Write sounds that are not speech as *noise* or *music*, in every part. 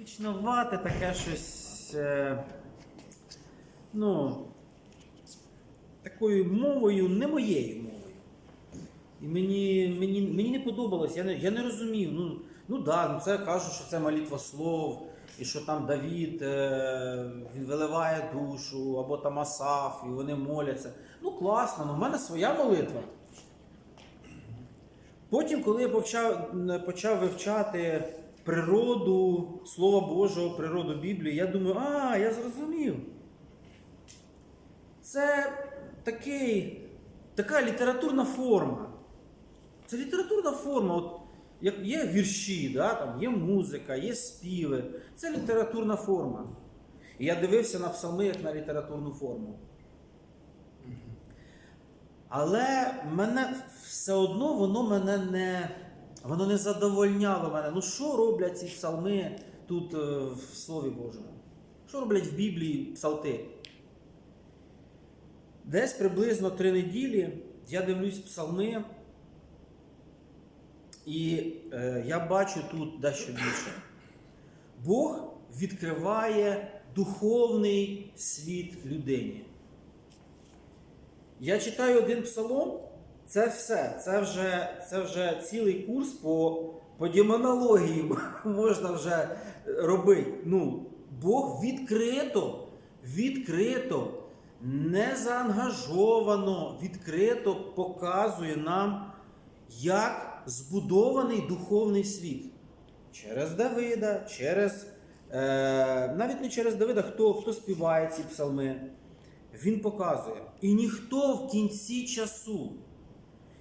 Вічновате таке щось. Е, ну, такою мовою, не моєю мовою. І мені, мені, мені не подобалось, я не, я не розумів. Ну, ну да, ну це кажуть, що це молитва слов, і що там Давід е, він виливає душу, або там Асаф, і вони моляться. Ну класно, ну в мене своя молитва. Потім, коли я почав, почав вивчати природу Слова Божого, природу Біблії, я думаю, а, я зрозумів. Це такий, така літературна форма. Це літературна форма. От, як є вірші, да, там, є музика, є співи. Це літературна форма. І я дивився на псалми як на літературну форму. Але мене все одно воно мене не, воно не задовольняло мене. Ну що роблять ці псалми тут е, в Слові Божому? Що роблять в Біблії псалти? Десь приблизно три неділі я дивлюсь псалми, і е, я бачу тут дещо більше. Бог відкриває духовний світ людині. Я читаю один псалом, це все. Це вже, це вже цілий курс по, по демонології *laughs* можна вже робити. Ну, Бог відкрито, відкрито, не заангажовано, відкрито показує нам, як збудований духовний світ. Через Давида, через, е, навіть не через Давида, хто, хто співає ці псалми. Він показує. І ніхто в кінці часу,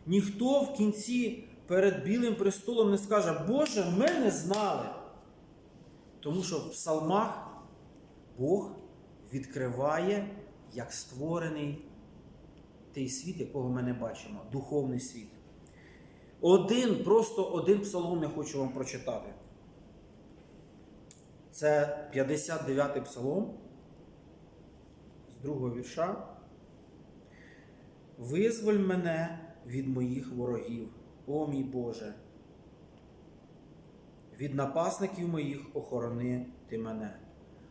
ніхто в кінці перед Білим престолом не скаже, Боже, ми не знали. Тому що в псалмах Бог відкриває як створений той світ, якого ми не бачимо, духовний світ. Один, просто один псалом я хочу вам прочитати. Це 59-й псалом з другого вірша. Визволь мене від моїх ворогів, о мій Боже. Від напасників моїх охорони ти мене.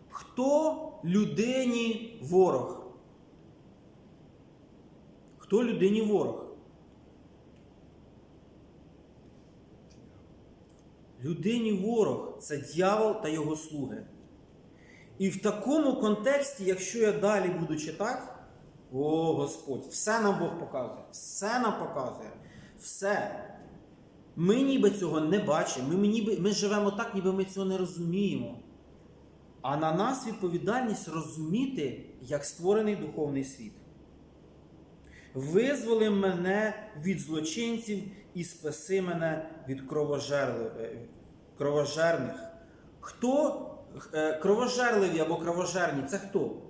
Хто людині ворог? Хто людині ворог? Людині ворог це дьявол та його слуги. І в такому контексті, якщо я далі буду читати, о Господь, все нам Бог показує, все нам показує, все. Ми ніби цього не бачимо, ми, ніби, ми живемо так, ніби ми цього не розуміємо. А на нас відповідальність розуміти, як створений духовний світ. Визволи мене від злочинців і спаси мене від е, кровожерних. Хто е, кровожерливі або кровожерні це хто?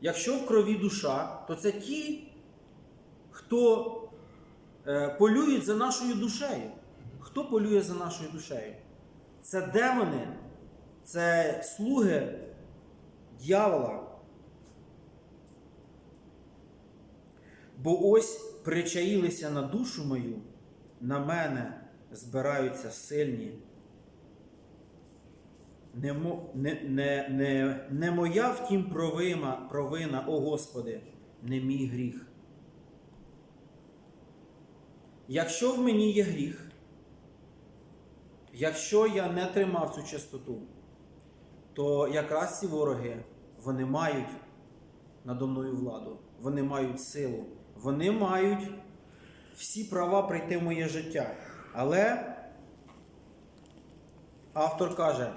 Якщо в крові душа, то це ті, хто е, полюють за нашою душею. Хто полює за нашою душею? Це демони, це слуги дьявола. Бо ось причаїлися на душу мою, на мене збираються сильні. Не, не, не, не, моя втім провина, провина, о Господи, не мій гріх. Якщо в мені є гріх, якщо я не тримав цю чистоту, то якраз ці вороги вони мають надо мною владу, вони мають силу, вони мають всі права прийти в моє життя. Але автор каже,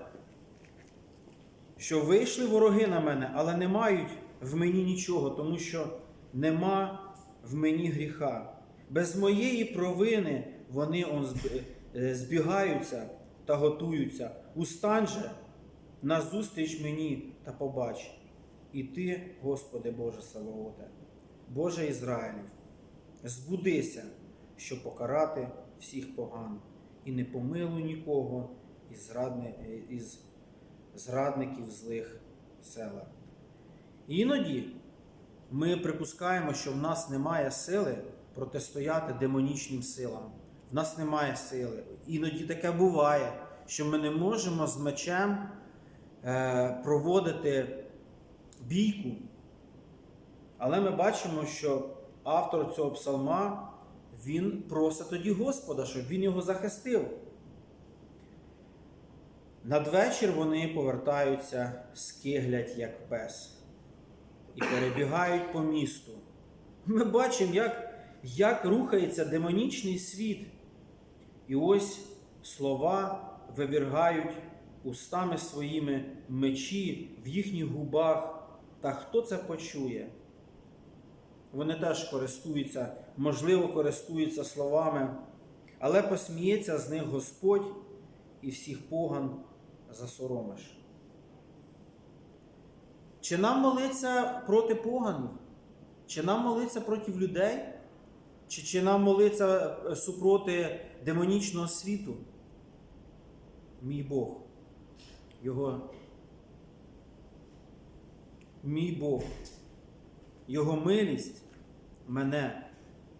що вийшли вороги на мене, але не мають в мені нічого, тому що нема в мені гріха. Без моєї провини вони он е, збігаються та готуються. Устань же назустріч мені та побач. І ти, Господи Боже Савооте, Боже Ізраїлів, збудися, щоб покарати всіх поган, і не помилуй нікого із, зрадни, із зрадників злих села. Іноді ми припускаємо, що в нас немає сили протистояти демонічним силам. В нас немає сили. Іноді таке буває, що ми не можемо з мечем е, проводити бійку. Але ми бачимо, що автор цього псалма він просить тоді Господа, щоб він його захистив. Надвечір вони повертаються, скиглять, як пес, і перебігають по місту. Ми бачимо, як, як рухається демонічний світ. І ось слова вивергають устами своїми мечі в їхніх губах. Та хто це почує? Вони теж користуються, можливо, користуються словами, але посміється з них Господь і всіх поган засоромиш. Чи нам молиться проти поганів? Чи нам молиться проти людей? Чи, чи нам молиться е, супроти демонічного світу? Мій Бог, Його мій Бог, Його милість мене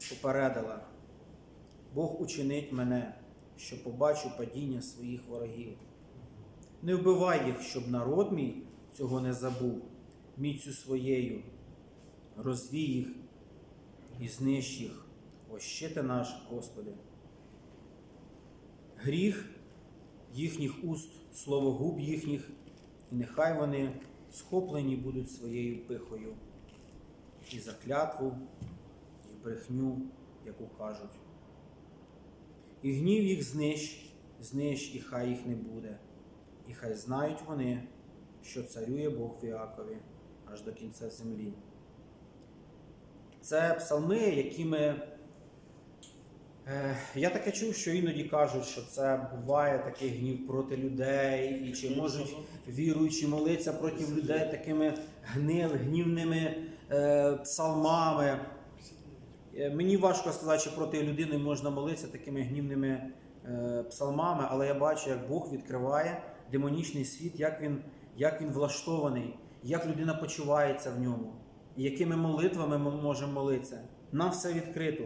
попередила. Бог учинить мене, що побачу падіння своїх ворогів. Не вбивай їх, щоб народ мій цього не забув, міцю своєю, розвій їх і знищ їх, ощити наш, Господи. Гріх їхніх уст, слово губ їхніх, і нехай вони схоплені будуть своєю пихою, і за клятву, і брехню, яку кажуть. І гнів їх знищ, знищ, і хай їх не буде, і хай знають вони, що царює Бог в Іакові аж до кінця землі. Це псалми, які ми. Е, Я таке чув, що іноді кажуть, що це буває такий гнів проти людей, і чи можуть віруючі молитися проти людей такими гнив, гнівними е, псалмами. Е, Мені важко сказати, що проти людини можна молитися такими гнівними е, псалмами, але я бачу, як Бог відкриває демонічний світ, як він, як він влаштований, як людина почувається в ньому, і якими молитвами ми можемо молитися. Нам все відкрито.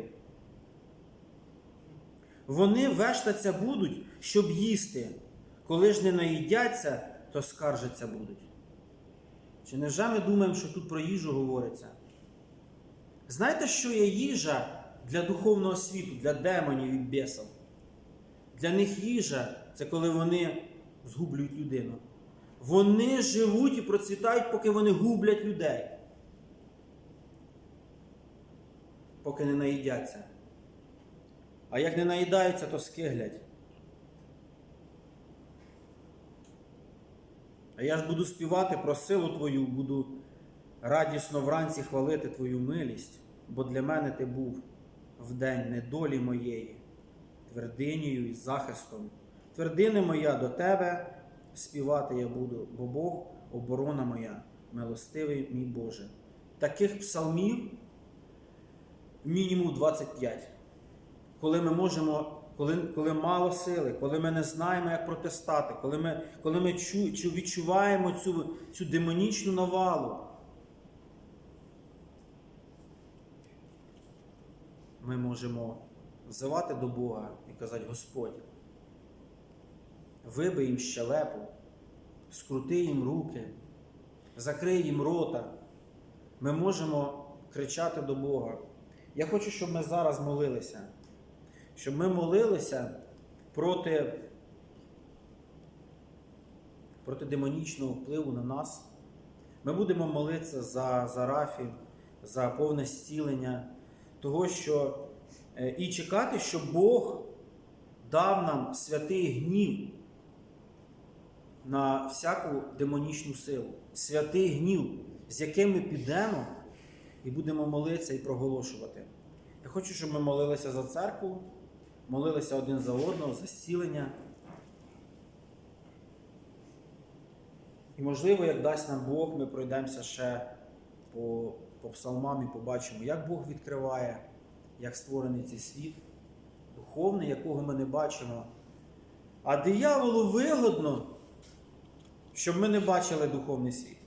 Вони вештаться будуть, щоб їсти. Коли ж не наїдяться, то скаржаться будуть. Чи невже ми думаємо, що тут про їжу говориться? Знаєте, що є їжа для духовного світу, для демонів і бісів? Для них їжа це коли вони згублюють людину. Вони живуть і процвітають, поки вони гублять людей. Поки не наїдяться. А як не наїдаються, то скиглять. А я ж буду співати про силу Твою, буду радісно вранці хвалити Твою милість, бо для мене ти був в день недолі моєї, твердинею і захистом. Твердини моя до тебе співати я буду, бо Бог оборона моя, милостивий мій Боже. Таких псалмів мінімум 25 коли ми можемо, коли, коли мало сили, коли ми не знаємо, як протистати, коли ми, коли ми чу, чу, відчуваємо цю, цю демонічну навалу. Ми можемо взивати до Бога і казати, Господь, вибий їм щелепу, скрути їм руки, закрий їм рота. Ми можемо кричати до Бога. Я хочу, щоб ми зараз молилися щоб ми молилися проти, проти демонічного впливу на нас. Ми будемо молитися за, за Рафі, за повне зцілення, того, що е, і чекати, щоб Бог дав нам святий гнів на всяку демонічну силу, святий гнів, з яким ми підемо і будемо молитися і проголошувати. Я хочу, щоб ми молилися за церкву, молилися один за одного, за зцілення. І, можливо, як дасть нам Бог, ми пройдемося ще по, по псалмам і побачимо, як Бог відкриває, як створений цей світ, духовний, якого ми не бачимо. А дияволу вигодно, щоб ми не бачили духовний світ.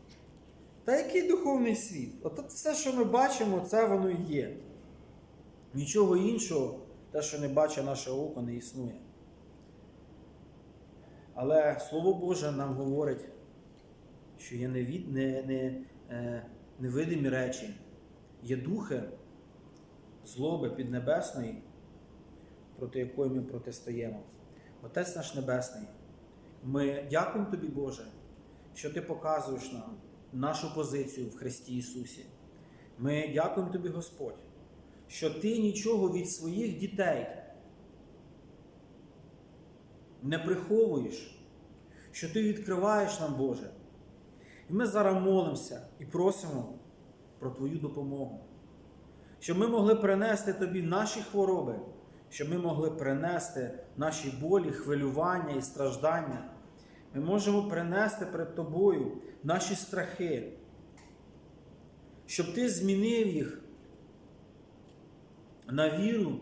Та який духовний світ? От все, що ми бачимо, це воно і є. Нічого іншого, те, що не бачить наше око, не існує. Але Слово Боже нам говорить, що є невід, не, не, е, невидимі речі, є духи злоби піднебесної, проти якої ми протистоїмо. Отець наш Небесний, ми дякуємо Тобі, Боже, що Ти показуєш нам нашу позицію в Христі Ісусі. Ми дякуємо Тобі, Господь, що Ти нічого від своїх дітей не приховуєш, що Ти відкриваєш нам, Боже. І ми зараз молимося і просимо про Твою допомогу, щоб ми могли принести Тобі наші хвороби, щоб ми могли принести наші болі, хвилювання і страждання. Ми можемо принести перед Тобою наші страхи, щоб Ти змінив їх на віру,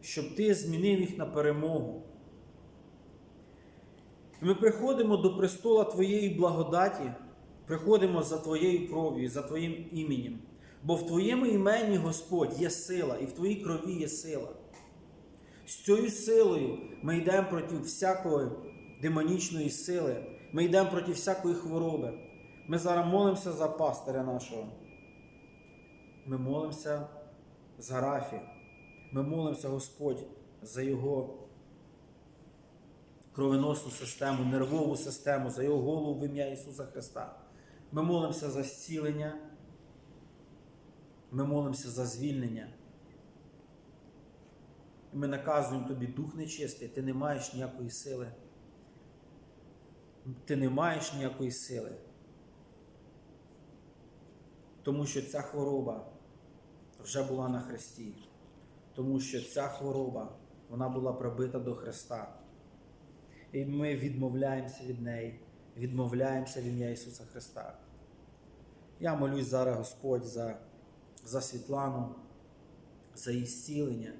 щоб Ти змінив їх на перемогу. І ми приходимо до престола Твоєї благодаті, приходимо за Твоєю кров'ю, за Твоїм іменем. Бо в Твоєму імені, Господь, є сила, і в Твоїй крові є сила. З цією силою ми йдемо проти всякої демонічної сили, ми йдемо проти всякої хвороби. Ми зараз молимося за пастиря нашого. Ми молимося за Рафі. Ми молимося, Господь, за його кровоносну систему, нервову систему, за його голову в ім'я Ісуса Христа. Ми молимося за зцілення. Ми молимося за звільнення. Ми наказуємо тобі дух нечистий, ти не маєш ніякої сили. Ти не маєш ніякої сили. Тому що ця хвороба вже була на Христі. Тому що ця хвороба вона була прибита до Христа. І ми відмовляємося від неї, відмовляємося в ім'я Ісуса Христа. Я молюсь зараз, Господь, за, за Світлану, за її зцілення.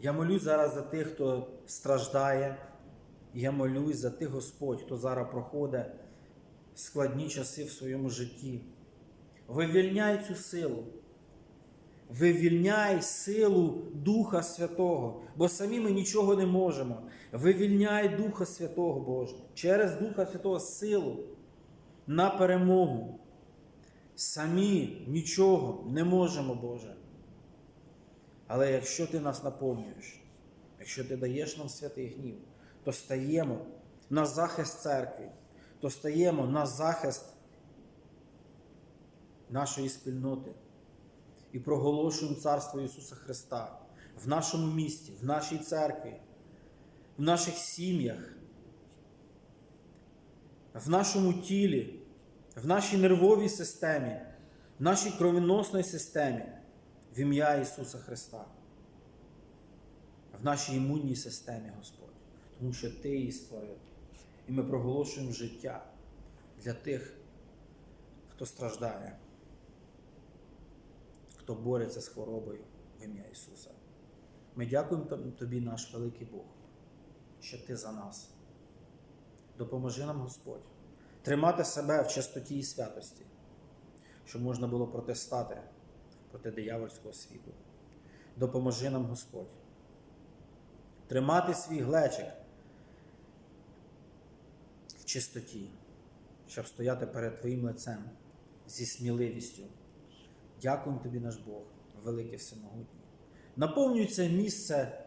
Я молюсь зараз за тих, хто страждає. Я молюсь за тих, Господь, хто зараз проходить складні часи в своєму житті. Вивільняй цю силу. Вивільняй силу Духа Святого, бо самі ми нічого не можемо. Вивільняй Духа Святого Боже, через Духа Святого силу на перемогу. Самі нічого не можемо, Боже. Але якщо ти нас наповнюєш, якщо ти даєш нам святий гнів, то стаємо на захист церкви, то стаємо на захист нашої спільноти. І проголошуємо Царство Ісуса Христа в нашому місті, в нашій церкві, в наших сім'ях, в нашому тілі, в нашій нервовій системі, в нашій кровоносній системі в ім'я Ісуса Христа, в нашій імунній системі, Господь, тому що Ти її створив. І ми проголошуємо життя для тих, хто страждає, хто бореться з хворобою в ім'я Ісуса. Ми дякуємо Тобі, наш великий Бог, що Ти за нас. Допоможи нам, Господь, тримати себе в чистоті і святості, щоб можна було протистати проти диявольського світу. Допоможи нам, Господь, тримати свій глечик чистоті, щоб стояти перед Твоїм лицем зі сміливістю. Дякуємо Тобі, наш Бог, великий всемогутній. Наповнюй це місце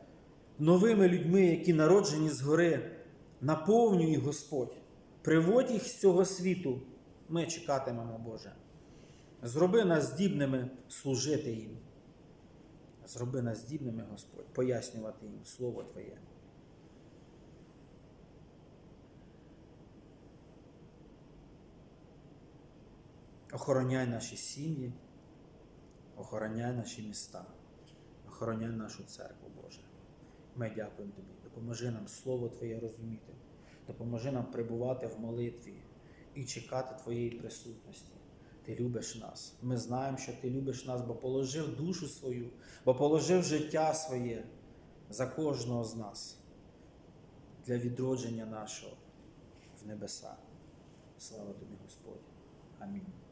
новими людьми, які народжені згори. Наповнюй Господь, приводь їх з цього світу. Ми чекатимемо, Боже. Зроби нас здібними служити їм. Зроби нас здібними, Господь, пояснювати їм Слово Твоє. Охороняй наші сім'ї, охороняй наші міста, охороняй нашу церкву, Боже. Ми дякуємо Тобі. Допоможи нам Слово Твоє розуміти, допоможи нам перебувати в молитві і чекати Твоєї присутності. Ти любиш нас. Ми знаємо, що Ти любиш нас, бо положив душу свою, бо положив життя своє за кожного з нас для відродження нашого в небеса. Слава тобі, Господь. Амінь.